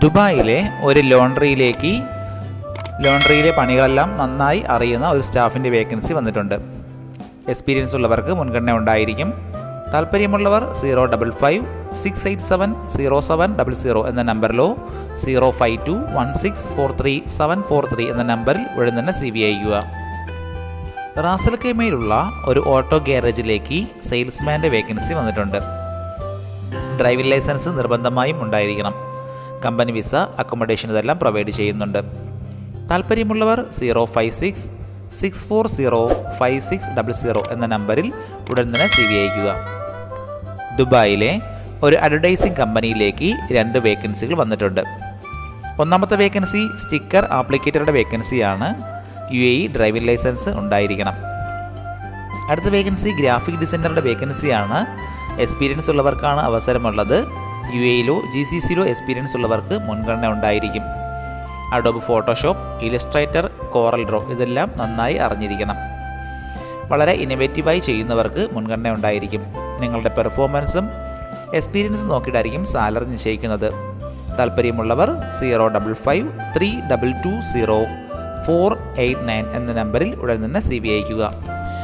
ദുബായിലെ ഒരു ലോണ്ടറിയിലേക്ക് ലോണ്ടറിയിലെ പണികളെല്ലാം നന്നായി അറിയുന്ന ഒരു സ്റ്റാഫിന്റെ വേക്കൻസി വന്നിട്ടുണ്ട്. എക്സ്പീരിയൻസ് ഉള്ളവർക്ക് മുൻഗണന ഉണ്ടായിരിക്കും. താല്പര്യമുള്ളവർ zero double five six eight seven zero seven double zero എന്ന നമ്പറിലോ zero five two one six four three seven four three എന്ന നമ്പറിൽ ഉടൻ തന്നെ സി വി അയക്കുക റാസൽ കെമയിലുള്ള ഒരു ഓട്ടോ ഗ്യാരേജിലേക്ക് സെയിൽസ്മാന്റെ വേക്കൻസി വന്നിട്ടുണ്ട്. ഡ്രൈവിംഗ് ലൈസൻസ് നിർബന്ധമായും ഉണ്ടായിരിക്കണം. കമ്പനി വിസ അക്കോമഡേഷൻ ഇതെല്ലാം പ്രൊവൈഡ് ചെയ്യുന്നുണ്ട്. താല്പര്യമുള്ളവർ zero five six six four zero five six double zero എന്ന നമ്പറിൽ ഉടൻ തന്നെ സി വി അയക്കുക ദുബായിലെ ഒരു അഡ്വർടൈസിംഗ് കമ്പനിയിലേക്ക് രണ്ട് വേക്കൻസികൾ വന്നിട്ടുണ്ട്. ഒന്നാമത്തെ വേക്കൻസി സ്റ്റിക്കർ ആപ്ലിക്കേറ്ററുടെ വേക്കൻസിയാണ് U A E driving licence ഉണ്ടായിരിക്കണം. അടുത്ത വേക്കൻസി ഗ്രാഫിക് ഡിസൈനറുടെ വേക്കൻസിയാണ് എക്സ്പീരിയൻസ് ഉള്ളവർക്കാണ് അവസരമുള്ളത്. യു എയിലോ ജി സി സിയിലോ എക്സ്പീരിയൻസ് ഉള്ളവർക്ക് മുൻഗണന ഉണ്ടായിരിക്കും. Adobe Photoshop Illustrator Corel Draw ഇതെല്ലാം നന്നായി അറിഞ്ഞിരിക്കണം. വളരെ ഇന്നവേറ്റീവായി ചെയ്യുന്നവർക്ക് മുൻഗണന ഉണ്ടായിരിക്കും. നിങ്ങളുടെ പെർഫോമൻസും എക്സ്പീരിയൻസും നോക്കിയിട്ടായിരിക്കും സാലറി നിശ്ചയിക്കുന്നത്. താല്പര്യമുള്ളവർ zero double five three double two zero four eight nine എന്ന നമ്പറിൽ ഉടൻ തന്നെ സി വി അയക്കുക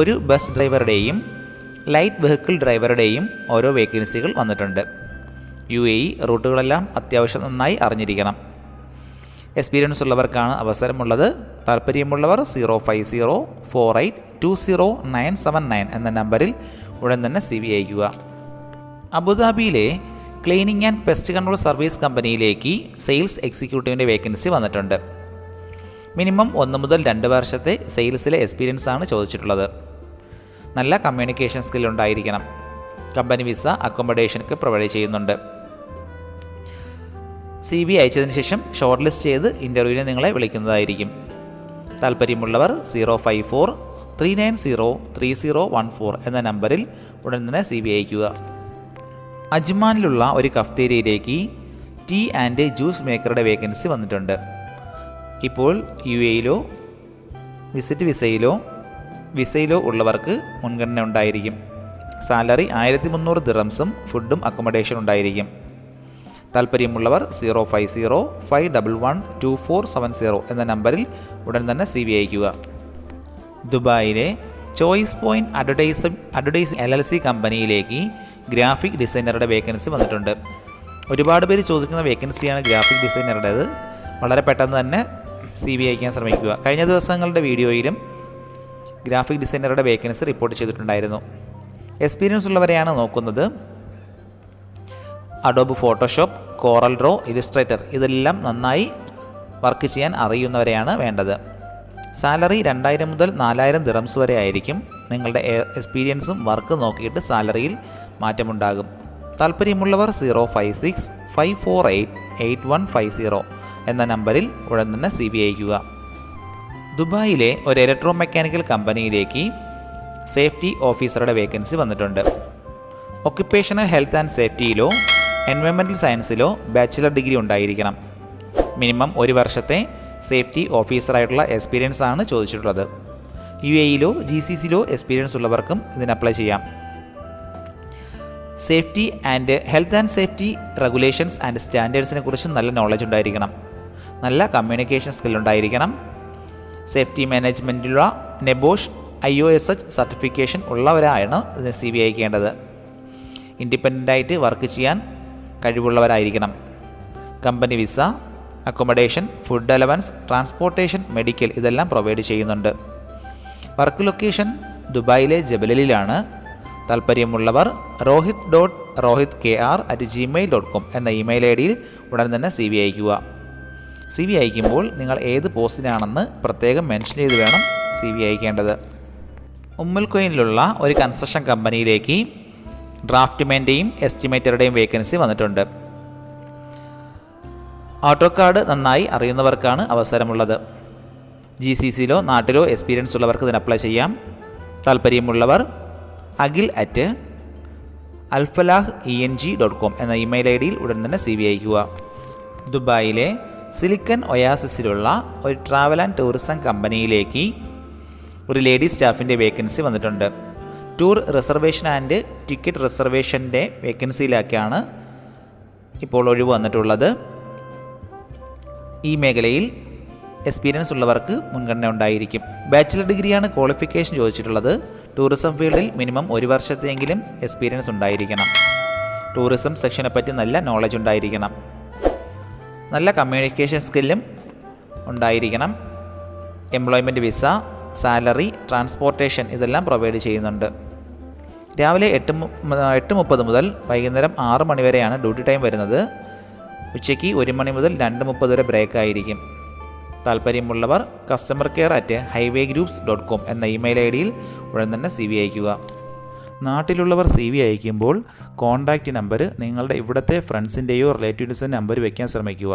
ഒരു ബസ് ഡ്രൈവറുടെയും ലൈറ്റ് വെഹിക്കിൾ ഡ്രൈവറുടെയും ഓരോ വേക്കൻസികൾ വന്നിട്ടുണ്ട്. യു എ ഇ റൂട്ടുകളെല്ലാം അത്യാവശ്യം നന്നായി അറിഞ്ഞിരിക്കണം. എക്സ്പീരിയൻസ് ഉള്ളവർക്കാണ് അവസരമുള്ളത്. താല്പര്യമുള്ളവർ zero five zero four eight two zero nine seven nine എന്ന നമ്പറിൽ ഉടൻ തന്നെ സി വി അയക്കുക അബുദാബിയിലെ cleaning and pest control service കമ്പനിയിലേക്ക് സെയിൽസ് എക്സിക്യൂട്ടീവിന്റെ വേക്കൻസി വന്നിട്ടുണ്ട്. മിനിമം ഒന്ന് മുതൽ രണ്ട് വർഷത്തെ സെയിൽസിലെ എക്സ്പീരിയൻസ് ആണ് ചോദിച്ചിട്ടുള്ളത്. നല്ല കമ്മ്യൂണിക്കേഷൻ സ്കിൽ ഉണ്ടായിരിക്കണം. കമ്പനി വിസ അക്കോമഡേഷനൊക്കെ പ്രൊവൈഡ് ചെയ്യുന്നുണ്ട്. സി ബി അയച്ചതിന് ശേഷം ഷോർട്ട് ലിസ്റ്റ് ചെയ്ത് ഇന്റർവ്യൂവിന് നിങ്ങളെ വിളിക്കുന്നതായിരിക്കും. താല്പര്യമുള്ളവർ zero five four three nine zero three zero one four എന്ന നമ്പറിൽ ഉടൻ തന്നെ സി ബി അയക്കുക അജ്മാനിലുള്ള ഒരു കഫ്തേരിയയിലേക്ക് ടീ ആൻഡ് ജ്യൂസ് മേക്കറുടെ വേക്കൻസി വന്നിട്ടുണ്ട്. ഇപ്പോൾ യു എയിലോ വിസിറ്റ് വിസയിലോ വിസയിലോ ഉള്ളവർക്ക് മുൻഗണന ഉണ്ടായിരിക്കും. സാലറി ആയിരത്തി മുന്നൂറ് ദിറംസും ഫുഡും അക്കോമഡേഷൻ ഉണ്ടായിരിക്കും. താല്പര്യമുള്ളവർ zero five zero five double one two four seven zero എന്ന നമ്പറിൽ ഉടൻ തന്നെ സി വി അയക്കുക ദുബായിലെ choice point advertise advertise L L C കമ്പനിയിലേക്ക് ഗ്രാഫിക് ഡിസൈനറുടെ വേക്കൻസി വന്നിട്ടുണ്ട്. ഒരുപാട് പേര് ചോദിക്കുന്ന വേക്കൻസിയാണ് ഗ്രാഫിക് ഡിസൈനറുടേത്. വളരെ പെട്ടെന്ന് തന്നെ സി ബി അയക്കാൻ ശ്രമിക്കുക. കഴിഞ്ഞ ദിവസങ്ങളുടെ വീഡിയോയിലും ഗ്രാഫിക് ഡിസൈനറുടെ വേക്കൻസി റിപ്പോർട്ട് ചെയ്തിട്ടുണ്ടായിരുന്നു. എക്സ്പീരിയൻസ് ഉള്ളവരെയാണ് നോക്കുന്നത്. Adobe Photoshop Corel Draw Illustrator ഇതെല്ലാം നന്നായി വർക്ക് ചെയ്യാൻ അറിയുന്നവരെയാണ് വേണ്ടത്. സാലറി രണ്ടായിരം മുതൽ നാലായിരം ദിറംസ് വരെ ആയിരിക്കും. നിങ്ങളുടെ എക്സ്പീരിയൻസും വർക്ക് നോക്കിയിട്ട് സാലറിയിൽ മാറ്റമുണ്ടാകും. താല്പര്യമുള്ളവർ zero five six five four eight eight one five zero എന്ന നമ്പറിൽ ഉടൻ തന്നെ സി ബി അയക്കുക ദുബായിലെ ഒരു ഇലക്ട്രോ മെക്കാനിക്കൽ കമ്പനിയിലേക്ക് സേഫ്റ്റി ഓഫീസറുടെ വേക്കൻസി വന്നിട്ടുണ്ട് ഒക്യുപ്പേഷണൽ ഹെൽത്ത് ആൻഡ് സേഫ്റ്റിയിലോ എൻവയോൺമെന്റൽ സയൻസിലോ ബാച്ചിലർ ഡിഗ്രി ഉണ്ടായിരിക്കണം. മിനിമം ഒരു വർഷത്തെ സേഫ്റ്റി ഓഫീസറായിട്ടുള്ള എക്സ്പീരിയൻസ് ആണ് ചോദിച്ചിട്ടുള്ളത്. യു എയിലോ ജി സി സിയിലോ എക്സ്പീരിയൻസ് ഉള്ളവർക്കും ഇതിന് അപ്ലൈ ചെയ്യാം. Safety and health and safety regulations and സ്റ്റാൻഡേർഡ്സിനെ കുറിച്ച് നല്ല നോളജ് ഉണ്ടായിരിക്കണം. നല്ല കമ്മ്യൂണിക്കേഷൻ സ്കിൽ ഉണ്ടായിരിക്കണം. Safety മാനേജ്മെന്റിലുള്ള NEBOSH I O S H certification ഉള്ളവരാണ് സി ബി അയക്കേണ്ടത്. ഇൻഡിപെൻഡന്റായിട്ട് വർക്ക് ചെയ്യാൻ കഴിവുള്ളവരായിരിക്കണം. Company visa accommodation food allowance transportation medical ഇതെല്ലാം പ്രൊവൈഡ് ചെയ്യുന്നുണ്ട്. വർക്ക് ലൊക്കേഷൻ ദുബായിലെ ജബലലിലാണ് താല്പര്യമുള്ളവർ Rohit dot Rohit K R at Gmail dot com എന്ന ഇമെയിൽ ഐ ഡിയിൽ ഉടൻ തന്നെ സി വി അയക്കുക. സി വി അയക്കുമ്പോൾ നിങ്ങൾ ഏത് പോസ്റ്റിനാണെന്ന് പ്രത്യേകം മെൻഷൻ ചെയ്ത് വേണം സി വി അയക്കേണ്ടത്. ഉമ്മൽ കൊയിനിലുള്ള ഒരു കൺസ്ട്രക്ഷൻ കമ്പനിയിലേക്ക് ഡ്രാഫ്റ്റ്മാന്റെയും എസ്റ്റിമേറ്ററുടെയും വേക്കൻസി വന്നിട്ടുണ്ട്. ഓട്ടോ കാർഡ് നന്നായി അറിയുന്നവർക്കാണ് അവസരമുള്ളത്. ജി സി സിയിലോ നാട്ടിലോ എക്സ്പീരിയൻസ് ഉള്ളവർക്ക് ഇതിന് അപ്ലൈ ചെയ്യാം. താല്പര്യമുള്ളവർ Akhil at Alfalah E N G dot com എന്ന ഇമെയിൽ ഐ ഡിയിൽ ഉടൻ തന്നെ സി വി അയക്കുക. ദുബായിലെ സിലിക്കൺ ഒയാസിസിലുള്ള ഒരു ട്രാവൽ ആൻഡ് ടൂറിസം കമ്പനിയിലേക്ക് ഒരു ലേഡി സ്റ്റാഫിന്റെ വേക്കൻസി വന്നിട്ടുണ്ട്. ടൂർ റിസർവേഷൻ ആൻഡ് ടിക്കറ്റ് റിസർവേഷന്റെ വേക്കൻസിയിലേക്കാണ് ഇപ്പോൾ ഒഴിവ് വന്നിട്ടുള്ളത്. ഈ മേഖലയിൽ എക്സ്പീരിയൻസ് ഉള്ളവർക്ക് മുൻഗണന ഉണ്ടായിരിക്കും. ബാച്ചിലർ ഡിഗ്രിയാണ് ക്വാളിഫിക്കേഷൻ ചോദിച്ചിട്ടുള്ളത്. ടൂറിസം ഫീൽഡിൽ മിനിമം ഒരു വർഷത്തെയെങ്കിലും എക്സ്പീരിയൻസ് ഉണ്ടായിരിക്കണം. ടൂറിസം സെക്ഷനെ പറ്റി നല്ല നോളജ് ഉണ്ടായിരിക്കണം. നല്ല കമ്മ്യൂണിക്കേഷൻ സ്കില്ലും ഉണ്ടായിരിക്കണം. എംപ്ലോയ്മെന്റ് വിസ സാലറി ട്രാൻസ്പോർട്ടേഷൻ ഇതെല്ലാം പ്രൊവൈഡ് ചെയ്യുന്നുണ്ട്. രാവിലെ എട്ട് എട്ട് മുപ്പത് മുതൽ വൈകുന്നേരം ആറ് മണി വരെയാണ് ഡ്യൂട്ടി ടൈം വരുന്നത്. ഉച്ചയ്ക്ക് ഒരു മണി മുതൽ രണ്ട് മുപ്പത് വരെ ബ്രേക്ക് ആയിരിക്കും. താല്പര്യമുള്ളവർ customer care at highway groups dot com എന്ന ഇമെയിൽ ഐ ഡിയിൽ ഉടൻ തന്നെ സി വി അയക്കുക നാട്ടിലുള്ളവർ സി വി അയക്കുമ്പോൾ കോൺടാക്റ്റ് നമ്പർ നിങ്ങളുടെ ഇവിടുത്തെ ഫ്രണ്ട്സിന്റെയോ റിലേറ്റീവ്സിന്റെ നമ്പർ വയ്ക്കാൻ ശ്രമിക്കുക.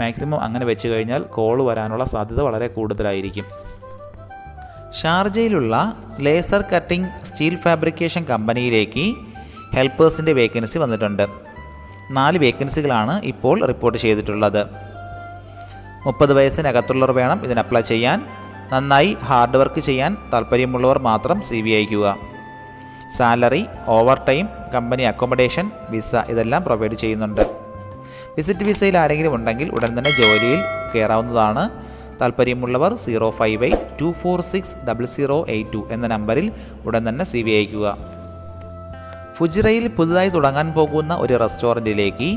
മാക്സിമം അങ്ങനെ വെച്ച് കഴിഞ്ഞാൽ കോൾ വരാനുള്ള സാധ്യത വളരെ കൂടുതലായിരിക്കും. ഷാർജയിലുള്ള ലേസർ കട്ടിംഗ് സ്റ്റീൽ ഫാബ്രിക്കേഷൻ കമ്പനിയിലേക്ക് ഹെൽപ്പേഴ്സിന്റെ വേക്കൻസി വന്നിട്ടുണ്ട്. നാല് വേക്കൻസികളാണ് ഇപ്പോൾ റിപ്പോർട്ട് ചെയ്തിട്ടുള്ളത്. മുപ്പത് വയസ്സിനകത്തുള്ളവർ വേണം ഇതിന് അപ്ലൈ ചെയ്യാൻ. നന്നായി ഹാർഡ് വർക്ക് ചെയ്യാൻ താല്പര്യമുള്ളവർ മാത്രം സി വി അയക്കുക. Salary over time company accommodation visa ഇതെല്ലാം പ്രൊവൈഡ് ചെയ്യുന്നുണ്ട്. വിസിറ്റ് വിസയിൽ ആരെങ്കിലും ഉണ്ടെങ്കിൽ ഉടൻ തന്നെ ജോലിയിൽ കയറാവുന്നതാണ് താല്പര്യമുള്ളവർ zero five eight two four six double zero eight two എന്ന നമ്പറിൽ ഉടൻ തന്നെ സി വി അയക്കുക ഫുജിറയിൽ പുതുതായി തുടങ്ങാൻ പോകുന്ന ഒരു റെസ്റ്റോറന്റിലേക്ക്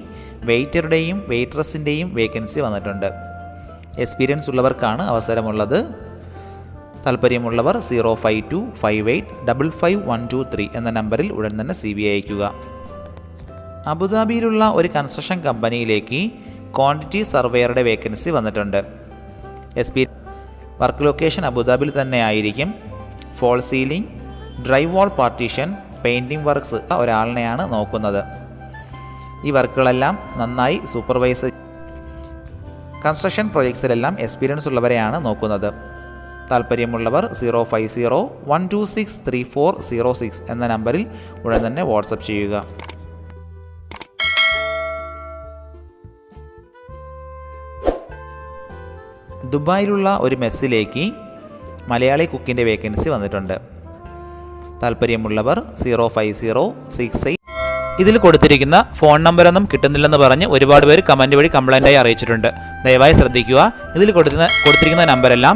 വെയിറ്ററുടെയും വെയ്റ്ററസിന്റെയും വേക്കൻസി വന്നിട്ടുണ്ട്. എക്സ്പീരിയൻസ് ഉള്ളവർക്കാണ് അവസരമുള്ളത്. താല്പര്യമുള്ളവർ zero five two five eight double five one two three എന്ന നമ്പറിൽ ഉടൻ തന്നെ സി ബി അയക്കുക അബുദാബിയിലുള്ള ഒരു കൺസ്ട്രക്ഷൻ കമ്പനിയിലേക്ക് ക്വാണ്ടിറ്റി സർവേയറുടെ വേക്കൻസി വന്നിട്ടുണ്ട്. എസ് പി വർക്ക് ലൊക്കേഷൻ അബുദാബിയിൽ തന്നെ ആയിരിക്കും. False ceiling dry wall partition painting works ഒരാളിനെയാണ് നോക്കുന്നത്. ഈ വർക്കുകളെല്ലാം നന്നായി സൂപ്പർവൈസ് കൺസ്ട്രക്ഷൻ പ്രൊജക്ട്സിലെല്ലാം എക്സ്പീരിയൻസ് ഉള്ളവരെയാണ് നോക്കുന്നത്. താല്പര്യമുള്ളവർ zero five zero one two six three four zero six എന്ന നമ്പറിൽ ഉടൻ തന്നെ വാട്സപ്പ് ചെയ്യുക. ദുബായിലുള്ള ഒരു മെസ്സിലേക്ക് മലയാളി കുക്കിന്റെ വേക്കൻസി വന്നിട്ടുണ്ട്. താല്പര്യമുള്ളവർ zero five zero six eight ഇതിൽ കൊടുത്തിരിക്കുന്ന ഫോൺ നമ്പറൊന്നും കിട്ടുന്നില്ലെന്ന് പറഞ്ഞ് ഒരുപാട് പേര് കമന്റ് വഴി കംപ്ലൈന്റായി അറിയിച്ചിട്ടുണ്ട്. ദയവായി ശ്രദ്ധിക്കുക. ഇതിൽ കൊടുക്കുന്ന കൊടുത്തിരിക്കുന്ന നമ്പരെല്ലാം